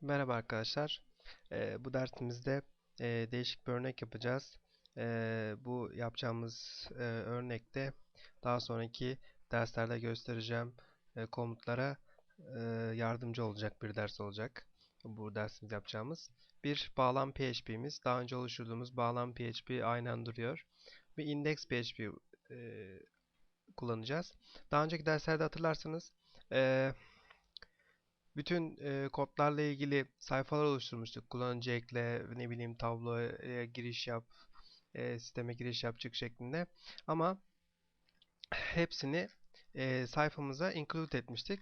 Merhaba arkadaşlar. Ee, bu dersimizde e, değişik bir örnek yapacağız. Ee, bu yapacağımız e, örnekte daha sonraki derslerde göstereceğim e, komutlara e, yardımcı olacak bir ders olacak. Bu dersimiz yapacağımız. Bir bağlam PHP'miz. Daha önce oluşturduğumuz bağlam PHP aynen duruyor. Ve index PHP e, kullanacağız. Daha önceki derslerde hatırlarsanız e, bütün e, kodlarla ilgili sayfalar oluşturmuştuk. Kullanıcı ekle, ne bileyim tabloya giriş yap, e, sisteme giriş yap çık şeklinde. Ama hepsini e, sayfamıza include etmiştik.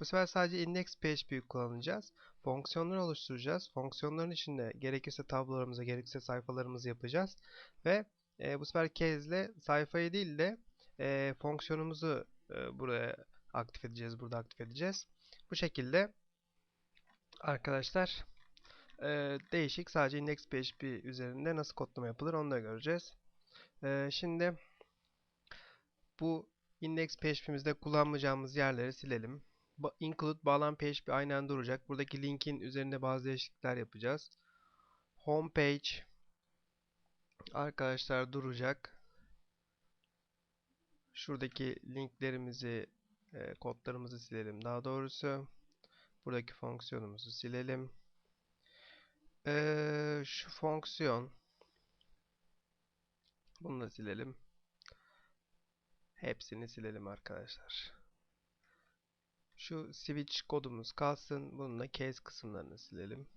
Bu sefer sadece index PHP kullanacağız. Fonksiyonlar oluşturacağız. Fonksiyonların içinde gerekirse tablolarımızı, gerekirse sayfalarımızı yapacağız. Ve e, bu sefer case'le sayfayı değil de e, fonksiyonumuzu e, buraya aktif edeceğiz, burada aktif edeceğiz. Bu şekilde arkadaşlar e, değişik sadece index PHP üzerinde nasıl kodlama yapılır onu da göreceğiz. E, şimdi bu index PHP'mizde kullanmayacağımız yerleri silelim. Ba include bağlam PHP aynen duracak. Buradaki linkin üzerinde bazı değişiklikler yapacağız. Homepage arkadaşlar duracak. Şuradaki linklerimizi, e, kodlarımızı silelim daha doğrusu. Buradaki fonksiyonumuzu silelim. Ee, şu fonksiyon bunu da silelim. Hepsini silelim arkadaşlar. Şu switch kodumuz kalsın. Bunun da case kısımlarını silelim.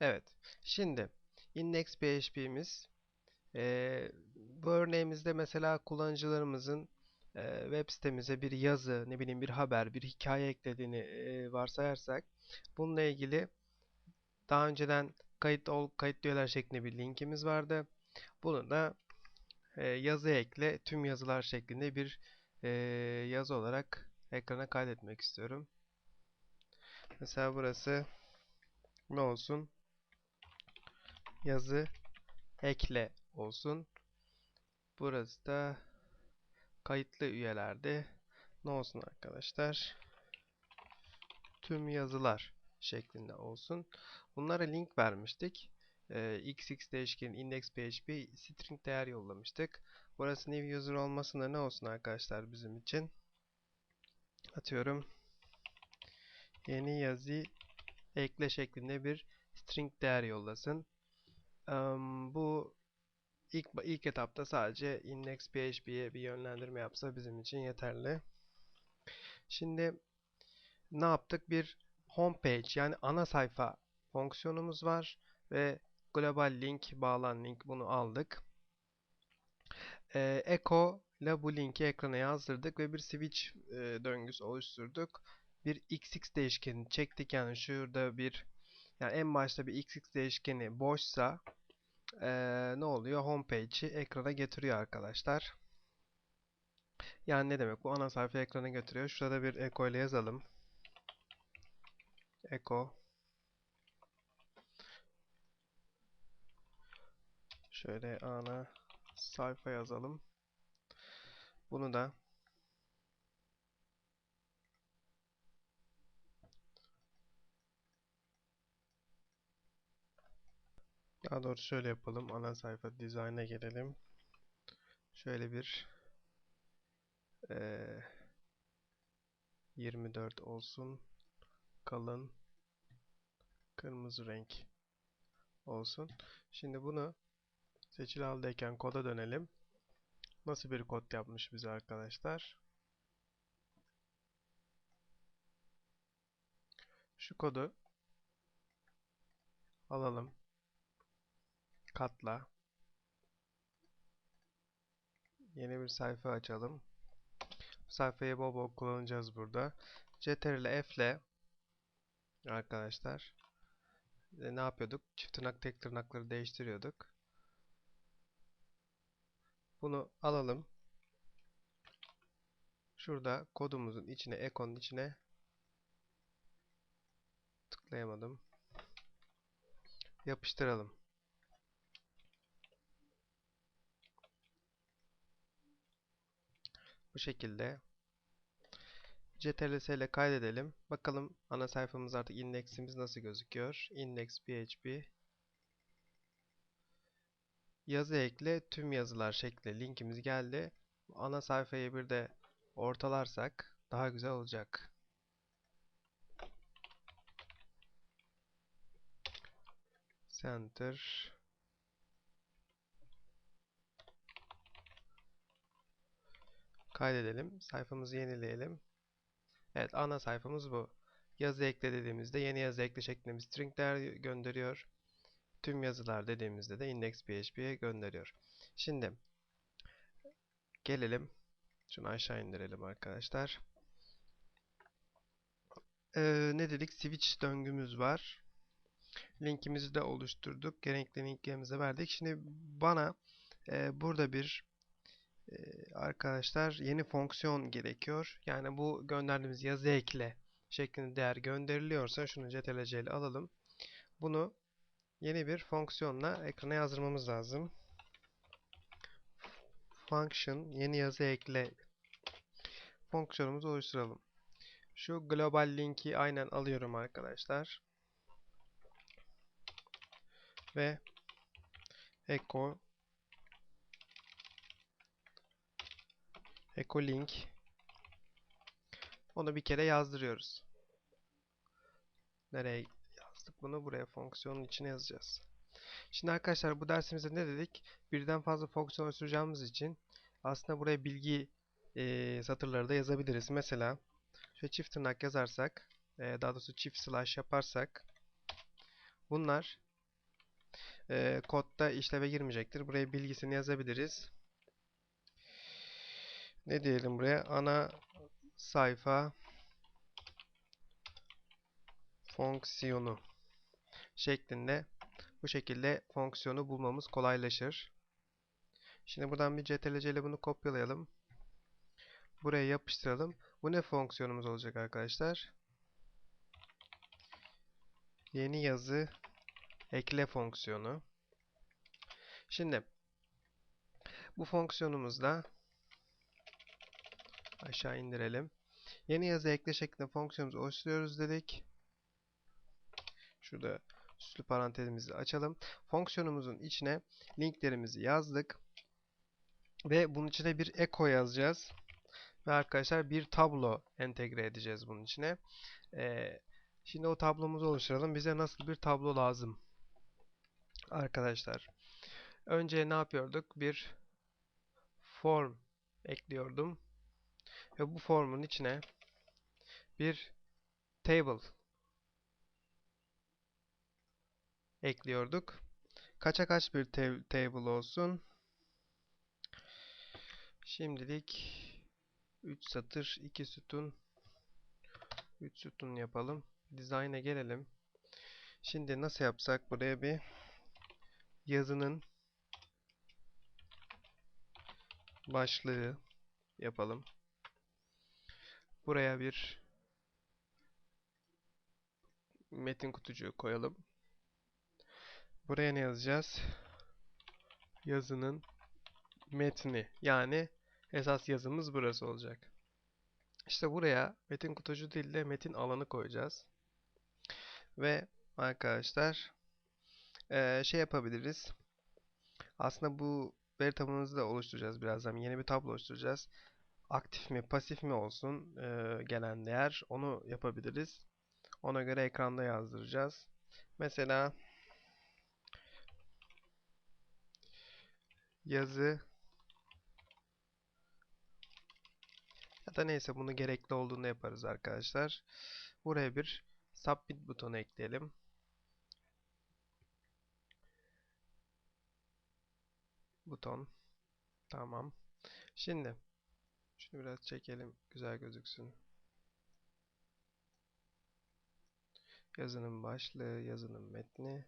Evet. Şimdi index PHP'miz e, bu örneğimizde mesela kullanıcılarımızın web sitemize bir yazı, ne bileyim bir haber, bir hikaye eklediğini varsayarsak bununla ilgili daha önceden kayıt ol, kayıt üyeler şeklinde bir linkimiz vardı. Bunu da yazı ekle tüm yazılar şeklinde bir yazı olarak ekrana kaydetmek istiyorum. Mesela burası ne olsun? Yazı ekle olsun. Burası da kayıtlı üyelerde ne olsun arkadaşlar? Tüm yazılar şeklinde olsun. Bunlara link vermiştik. Ee, xx değişkenin index php string değer yollamıştık. Burası new user olmasında ne olsun arkadaşlar bizim için? Atıyorum. Yeni yazı ekle şeklinde bir string değer yollasın. Um, bu ilk, ilk etapta sadece index php'ye bir yönlendirme yapsa bizim için yeterli. Şimdi ne yaptık? Bir homepage yani ana sayfa fonksiyonumuz var ve global link, bağlan link bunu aldık. Ee, echo ile bu linki ekrana yazdırdık ve bir switch e, döngüsü oluşturduk. Bir xx değişkeni çektik yani şurada bir yani en başta bir xx değişkeni boşsa ee, ne oluyor? Homepage'i ekrana getiriyor arkadaşlar. Yani ne demek? Bu ana sayfa ekrana getiriyor. Şurada bir echo ile yazalım. Echo Şöyle ana sayfa yazalım. Bunu da Daha doğrusu şöyle yapalım. Ana sayfa dizayn'a gelelim. Şöyle bir e, 24 olsun. Kalın kırmızı renk olsun. Şimdi bunu seçili haldeyken koda dönelim. Nasıl bir kod yapmış bize arkadaşlar? Şu kodu alalım katla. Yeni bir sayfa açalım. Bu sayfayı bol bol kullanacağız burada. Ctrl F ile arkadaşlar e, ne yapıyorduk? Çift tırnak tek tırnakları değiştiriyorduk. Bunu alalım. Şurada kodumuzun içine, ekonun içine tıklayamadım. Yapıştıralım. Bu şekilde. CTRL ile kaydedelim. Bakalım ana sayfamız artık indeksimiz nasıl gözüküyor. Index PHP yazı ekle tüm yazılar şekli linkimiz geldi. Ana sayfayı bir de ortalarsak daha güzel olacak. Center kaydedelim. Sayfamızı yenileyelim. Evet ana sayfamız bu. Yazı ekle dediğimizde yeni yazı ekle şeklinde bir string değer gönderiyor. Tüm yazılar dediğimizde de index.php'ye gönderiyor. Şimdi gelelim. Şunu aşağı indirelim arkadaşlar. Ee, ne dedik? Switch döngümüz var. Linkimizi de oluşturduk. Gerekli linklerimizi verdik. Şimdi bana e, burada bir arkadaşlar yeni fonksiyon gerekiyor. Yani bu gönderdiğimiz yazı ekle şeklinde değer gönderiliyorsa şunu ctrl ile alalım. Bunu yeni bir fonksiyonla ekrana yazdırmamız lazım. Function yeni yazı ekle fonksiyonumuzu oluşturalım. Şu global linki aynen alıyorum arkadaşlar. Ve echo echo link onu bir kere yazdırıyoruz. Nereye yazdık bunu? Buraya fonksiyonun içine yazacağız. Şimdi arkadaşlar bu dersimizde ne dedik? Birden fazla fonksiyon oluşturacağımız için aslında buraya bilgi e, satırları da yazabiliriz. Mesela şöyle çift tırnak yazarsak e, daha doğrusu çift slash yaparsak bunlar e, kodda işleve girmeyecektir. Buraya bilgisini yazabiliriz. Ne diyelim buraya? Ana sayfa fonksiyonu şeklinde bu şekilde fonksiyonu bulmamız kolaylaşır. Şimdi buradan bir ctrl ile bunu kopyalayalım. Buraya yapıştıralım. Bu ne fonksiyonumuz olacak arkadaşlar? Yeni yazı ekle fonksiyonu. Şimdi bu fonksiyonumuzda aşağı indirelim. Yeni yazı ekle şeklinde fonksiyonumuzu oluşturuyoruz dedik. Şurada süslü parantezimizi açalım. Fonksiyonumuzun içine linklerimizi yazdık. Ve bunun içine bir echo yazacağız. Ve arkadaşlar bir tablo entegre edeceğiz bunun içine. Ee, şimdi o tablomuzu oluşturalım. Bize nasıl bir tablo lazım? Arkadaşlar. Önce ne yapıyorduk? Bir form ekliyordum. Ve bu formun içine bir table ekliyorduk. Kaça kaç bir table olsun? Şimdilik 3 satır, 2 sütun, 3 sütun yapalım. Design'e gelelim. Şimdi nasıl yapsak? Buraya bir yazının başlığı yapalım. Buraya bir metin kutucuğu koyalım. Buraya ne yazacağız? Yazının metni. Yani esas yazımız burası olacak. İşte buraya metin kutucu değil de metin alanı koyacağız. Ve arkadaşlar ee, şey yapabiliriz. Aslında bu veri tabanımızı da oluşturacağız birazdan. Yeni bir tablo oluşturacağız. Aktif mi pasif mi olsun e, gelen değer onu yapabiliriz. Ona göre ekranda yazdıracağız. Mesela yazı ya da neyse bunu gerekli olduğunda yaparız arkadaşlar. Buraya bir submit butonu ekleyelim. Buton. Tamam. Şimdi şunu biraz çekelim. Güzel gözüksün. Yazının başlığı, yazının metni.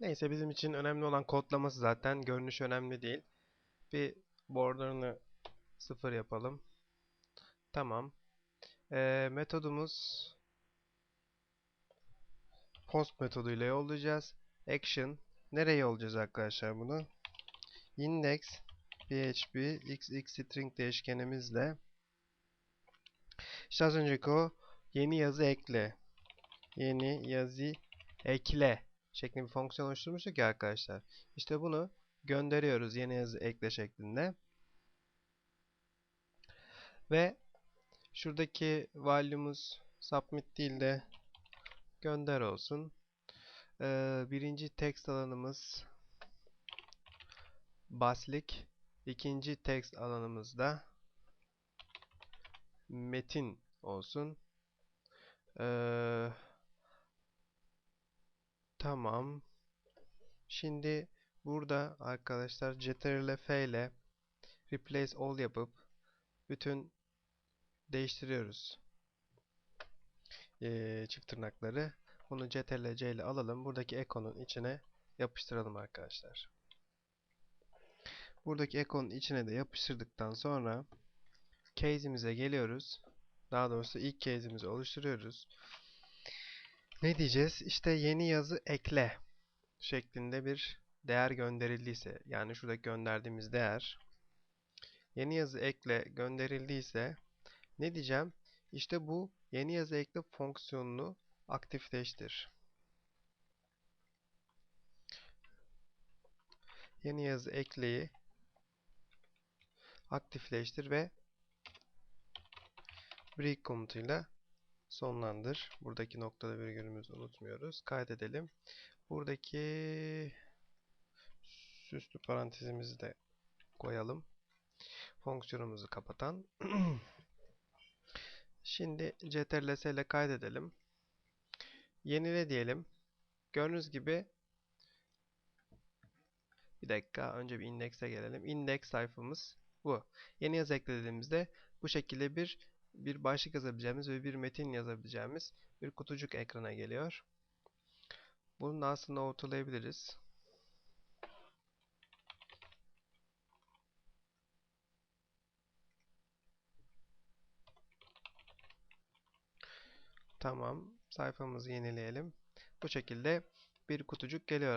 Neyse bizim için önemli olan kodlaması zaten. Görünüş önemli değil. Bir border'ını sıfır yapalım. Tamam. Ee, metodumuz post metoduyla yollayacağız. Action nereye yollayacağız arkadaşlar bunu? Index php xxstring değişkenimizle işte az önceki o yeni yazı ekle yeni yazı ekle şeklinde bir fonksiyon oluşturmuştuk ya arkadaşlar. İşte bunu gönderiyoruz yeni yazı ekle şeklinde. Ve şuradaki value'umuz submit değil de gönder olsun. Ee, birinci text alanımız baslik. ikinci text alanımızda metin olsun. Ee, tamam. Şimdi burada arkadaşlar ctrl f ile replace all yapıp bütün değiştiriyoruz. Ee, çift tırnakları. Bunu ctrl c ile alalım. Buradaki ekonun içine yapıştıralım arkadaşlar. Buradaki ekonun içine de yapıştırdıktan sonra case'imize geliyoruz. Daha doğrusu ilk case'imizi oluşturuyoruz. Ne diyeceğiz? İşte yeni yazı ekle şeklinde bir değer gönderildiyse yani şuradaki gönderdiğimiz değer yeni yazı ekle gönderildiyse ne diyeceğim? İşte bu yeni yazı ekle fonksiyonunu aktifleştir. Yeni yazı ekleyi aktifleştir ve break komutuyla sonlandır. Buradaki noktada virgülümüzü unutmuyoruz. Kaydedelim. Buradaki süslü parantezimizi de koyalım. Fonksiyonumuzu kapatan. Şimdi ctrl ile kaydedelim. Yenile diyelim. Gördüğünüz gibi bir dakika önce bir indekse gelelim. İndeks sayfamız bu. Yeni yazı eklediğimizde bu şekilde bir bir başlık yazabileceğimiz ve bir metin yazabileceğimiz bir kutucuk ekrana geliyor. Bunu da aslında ortalayabiliriz. Tamam. Sayfamızı yenileyelim. Bu şekilde bir kutucuk geliyor